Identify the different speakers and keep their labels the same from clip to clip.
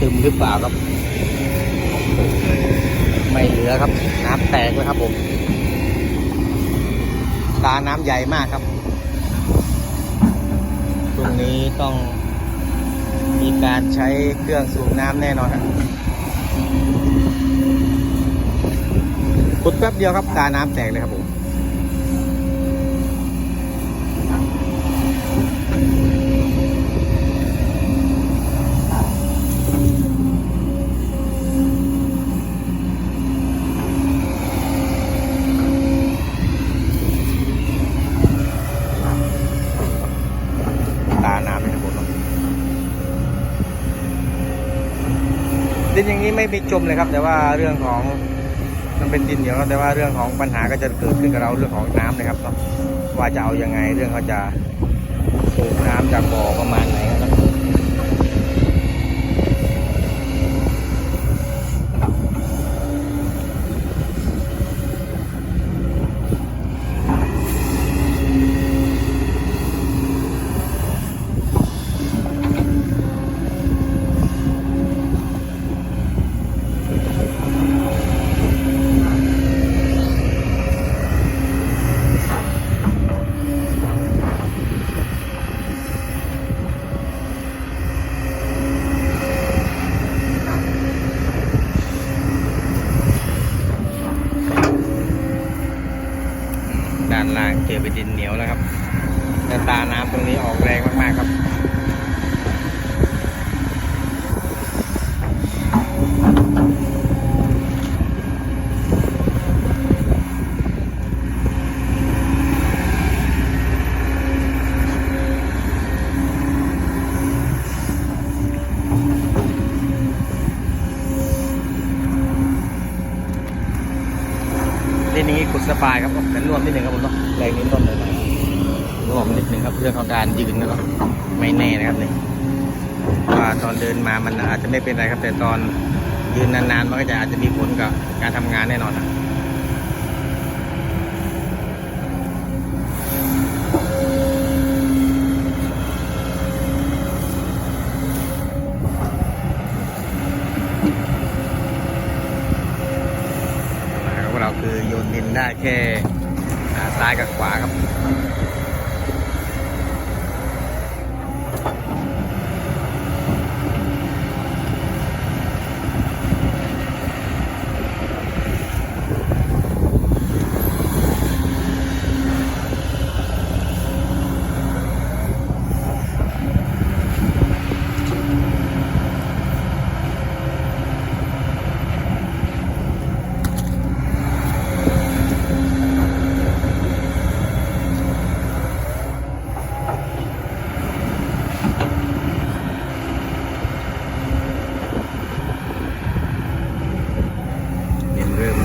Speaker 1: ซึมหรือเปล่าครับ ไม่เหลือครับน้ำแตกแล้วครับผมตาน้ำใหญ่มากครับตรงนี้ต้องมีการใช้เครื่องสูบน้ำแน่นอนครับขุดแป๊บเดียวครับตาน้ำแตกเลยครับผม ตาน้ำเลยครับผมดิ นี้ไม่มีจมเลยครับ แต่ว่าเรื่องของมันเป็นดินเหนียวแต่ว่าเรื่องของปัญหาก็จะเกิดขึ้นกับเราเรื่องของน้ำนะครับว่าจะเอายังไงเรื่องเขาจะสูบน้ำจากบ่อประมาณไหนครับ ล่างเจอเป็นดินเหนียวแล้วครับแต่ตาน้ำตรงนี้ออกแรงมากๆครับ ทีนี้ขุดสบายครับผมแต่นวมนิดหนึ่งครับผมเนาะแรงนิดนวมหน่อยนวมนิดหนึ่งครับเรื่องของการยืนนะครับไม่แน่นะครับนี่ว่าตอนเดินมามันอาจจะไม่เป็นไรครับแต่ตอนยืนนานๆมันก็จะอาจจะมีผลกับการทำงานแน่นอนนะของเราคือโยนดิน ได้แค่ซ้ายกับขวาครับ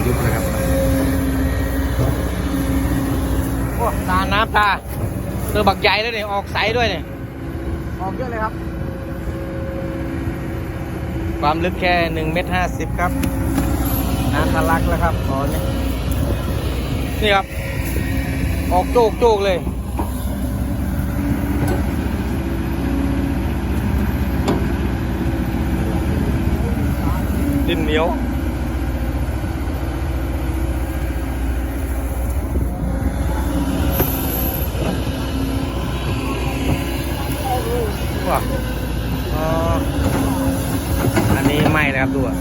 Speaker 1: ยุบแล้วครับโอ้ตาน้ำตาเจอบักใหญ่แล้วเนี่ยออกใสด้วยเนี่ยออกเยอะเลยครับ ความลึกแค่หนึ่งเมตรห้าสิบครับน้ำทะลักแล้วครับตอนนี้นี่ครับ ออกโจกโจกเลยดินเหนียว ว้าอ๋ออันนี้ไหม้เลยครับดูอะ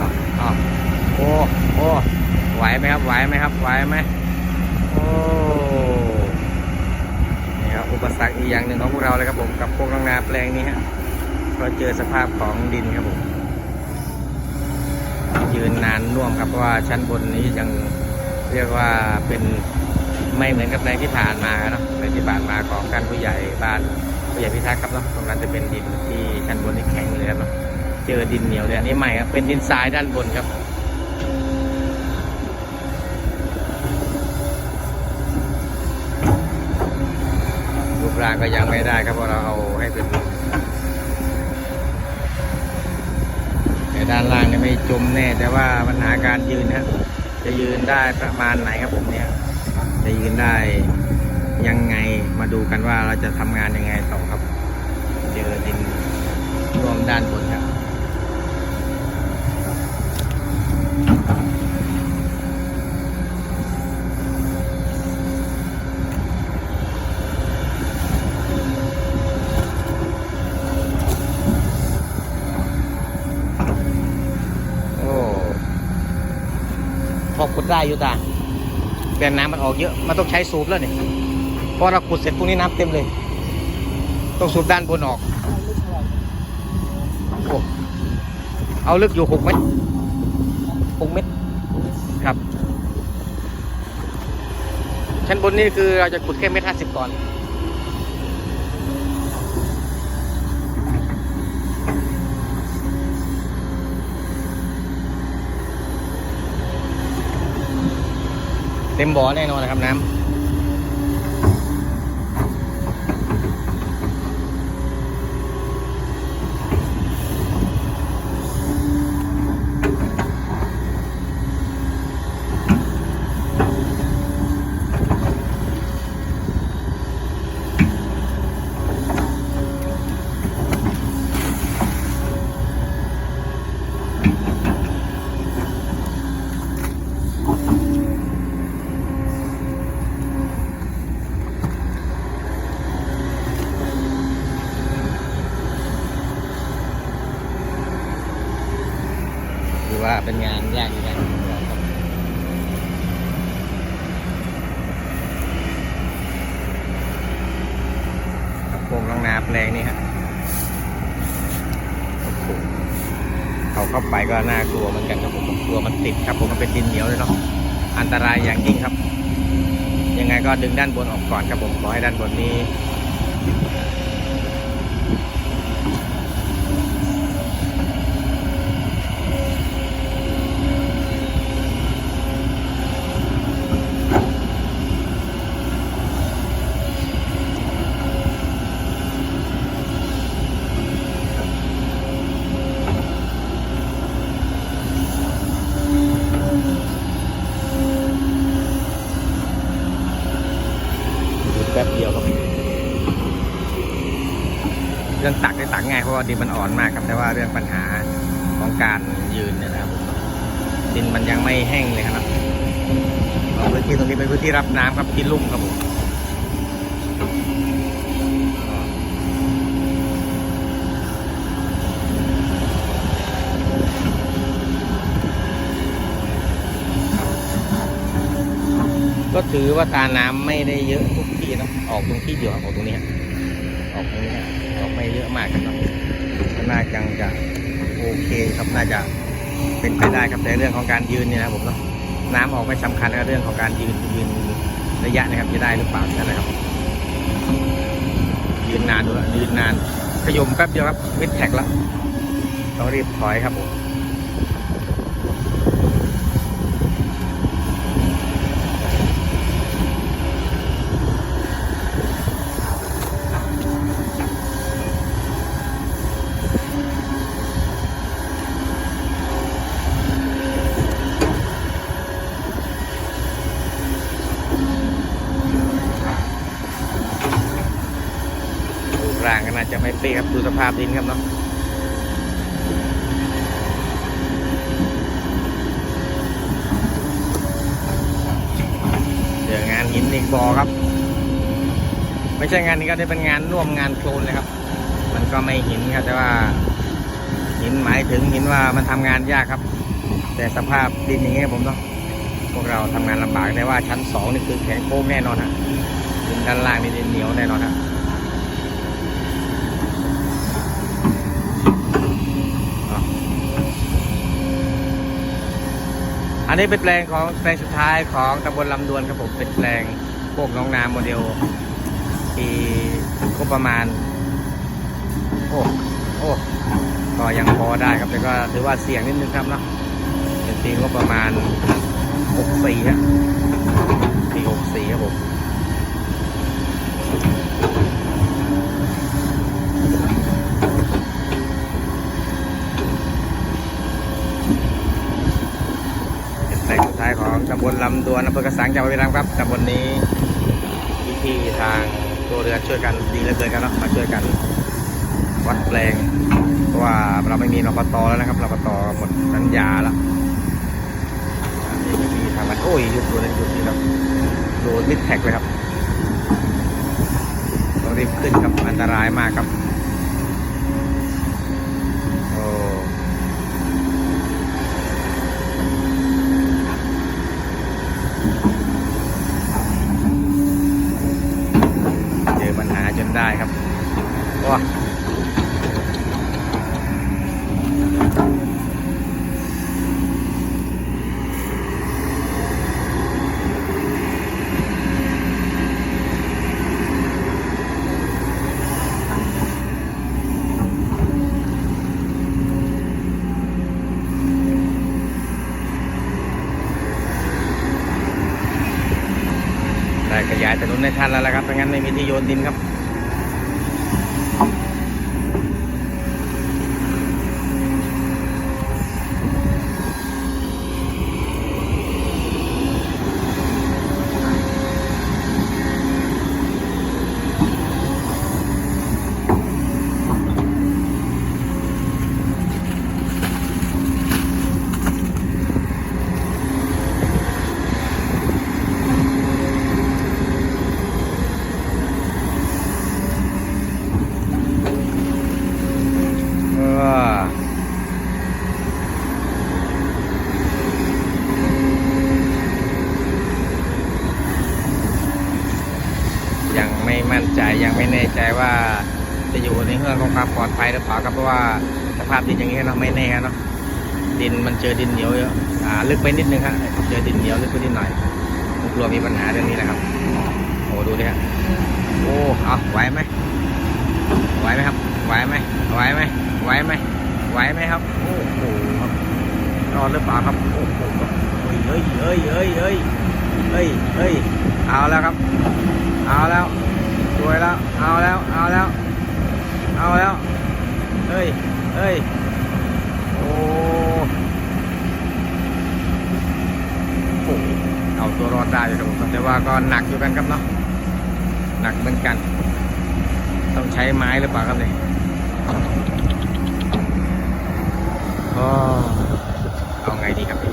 Speaker 1: อ้าวอ้าวโอ้โอ้ไหว ไหมครับไหวไหมครับไวไหมโอ้นี่ครับอุปสรรคอีกอย่างหนึ่งของพวกเราเลยครับผมกับพวกน้องนาแปลงนี้ฮะก็เจอสภาพของดินครับผมยืนนานน่วมครับเพราะว่าชั้นบนนี้ยังเรียกว่าเป็นไม่เหมือนกับแปลงที่ผ่านมาเนาะแปลงที่ผ่านมาของท่านผู้ใหญ่บ้านผู้ใหญ่พิทักษ์ครับเนาะตรงนั้นจะเป็นดินที่ชั้นบนนี่แข็งเลยครับเนาะเจอดินเหนียวเลยอันนี้ใหม่ครับเป็นดินทรายด้านบนครับ ร่างก็ยังไม่ได้ครับเพราะเราเอาให้เป็นด้านล่างยังไม่จมแน่ แต่ว่าปัญหาการยืนนะจะยืนได้ประมาณไหนครับผมเนี่ย จะยืนได้ยังไงมาดูกันว่าเราจะทำงานยังไงต่อครับ เจอดินรวมด้านบนครับ โอ้พอขุด ได้อยู่ตาแต่น้ำมันออกเยอะมันต้องใช้สูบแล้วเนี่ยพอเราขุดเสร็จพวกนี้น้ำเต็มเลย ต้องสูบด้านบนออกโอ้เอาลึกอยู่หกเมตรหกเมตรครับ ชั้นบนนี่คือเราจะขุดแค่เมตรห้าสิบก่อน ต็มบ่อแน่นอนนะครับน้ำ เป็นงานยากอยู่กันครับครับโป่งลองนาแปลงนี่ฮะโอ้โหเขาเข้าไปก็น่ากลัวเหมือนกันครับผมกลัวมันติดครับผมมันเป็นดินเหนียวเลยเนาะอันตรายอย่างยิ่งครับ ยังไงก็ดึงด้านบนออกก่อนครับผมขอให้ด้านบนนี้ อยู่แป๊บเดียวครับเรื่องตักได้ตักง่ายเพราะว่า ดินมันอ่อนมากครับแต่ว่าเรื่องปัญหาของการยืนเนี่ยนะครับ ดินมันยังไม่แห้งเลยครับพื้นที่ตรงนี้เป็นพื้นที่รับน้ำครับที่ลุ่มครับผมก็ถือว่าตาน้ำไม่ได้เยอะทุกที่นะออกตรงที่เดียวออกตรงนี้ ออกตรงนี้ออกไม่เยอะมากครับเนอะ น่าจังจะโอเคครับน่าจะเป็นไปได้ครับแต่เรื่องของการยืนเนี่ยนะผมเนาะน้ำออกไม่สำคัญนะเรื่องของการยืนยืนระยะนะครับจะได้หรือเปล่านั่นนะครับ ยืนนานดูแลยืนนานขยมแป๊บเดียวครับมิดแท็กแล้วต้องรีบถอยครับผม รูปร่างก็น่าจะ ไม่เป๊ครับดูสภาพดินครับเนาะเดี๋ยวงานหินอีกบอครับ ไม่ใช่งานนี้ก็ได้เป็นงานร่วมงานโคลนเลยครับ มันก็ไม่หินครับแต่ว่า หินหมายถึงหินว่ามันทำงานยากครับ แต่สภาพดินอย่างเงี้ยผมเนาะพวกเราทำงานลำบากแต่ว่าชั้นสองนี่คือแข็งโค้งแน่นอนฮะดินด้านล่างนี่ดินเหนียวแน่นอนฮะ อันนี้เป็นแปลงของแปลงสุดท้ายของตำบลลำดวนครับผมเป็นแปลงพวกน้องนาโมเดลที่ก็ประมาณ โอ้โอ้ก็ยังพอได้ครับแต่ก็ถือว่าเสี่ยงนิดนึงครับเนาะเป็นปีก็ประมาณหกสี่ฮะปีหกสี่ครับผม ตำบลลำดวนอำเภอกระสังจังหวัดบุรีรัมย์ครับตำบลนี้พี่ๆทางตัวเรือช่วยกันดีเหลือเกินกันเนาะมาช่วยกันวัดแปลงเพราะว่าเราไม่มีรปตแล้วนะครับรปตหมดสัญญาแล้วนี่มีทางมันโอ้ยยุบตัวนั้นยุบนี่ครับโดนมิดแท็กเลยครับต้องรีบขึ้นครับอันตรายมากครับโอ้เจอปัญหาจนได้ครับว้า ได้ขยายถนน ในทันแล้วละครับไม่งั้นไม่มีที่โยนดินครับ เออยังไม่มั่นใจยังไม่แน่ใจ ว่าจะอยู่ในเรื่องของความปลอดภัยหรือเปล่าครับเพราะว่าสภาพดินอย่างนี้เราไม่แน่เนาะดินมันเจอดินเหนียวเยอะอ่าลึกไปนิดนึงครับเจอดินเหนียวลึกไปนิดหน่อยกลัวมีปัญหาเรื่องนี้นะครับโอ้ดูดิครับโอ้เอาไหวไหมไหวไหมครับไหวไหมไหวไหมไหวไหมไหวไหมครับโอ้โหครับรอดหรือเปล่าครับโอ้โหเฮ้ยเฮ้ยเฮ้ยเฮ้ยเฮ้ยเฮ้ยเอาแล้วครับ เอาแล้ว วยแล้ว เอาแล้ว เอาแล้ว เอาแล้ว เฮ้ย เฮ้ย โอ้โหเอาตัวรอดได้อยู่ครับผมแต่ว่าก็หนักอยู่กันครับเนาะ หนักเหมือนกัน ต้องใช้ไม้หรือเปล่าครับเนี่ยก็เอาไงดีครับพี่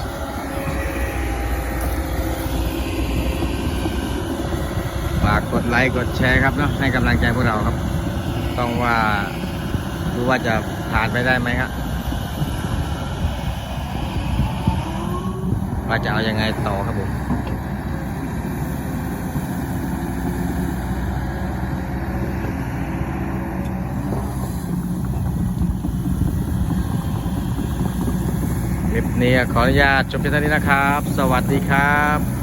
Speaker 1: ฝา กดไลค์กดแชร์ครับเนาะให้กำลังใจพวกเราครับ ต้องว่าดูว่าจะผ่านไปได้ไหมครับว่าจะเอายังไงต่อครับผมคลิปนี้ขออนุญาตจบเพียงเท่านี้นะครับ สวัสดีครับ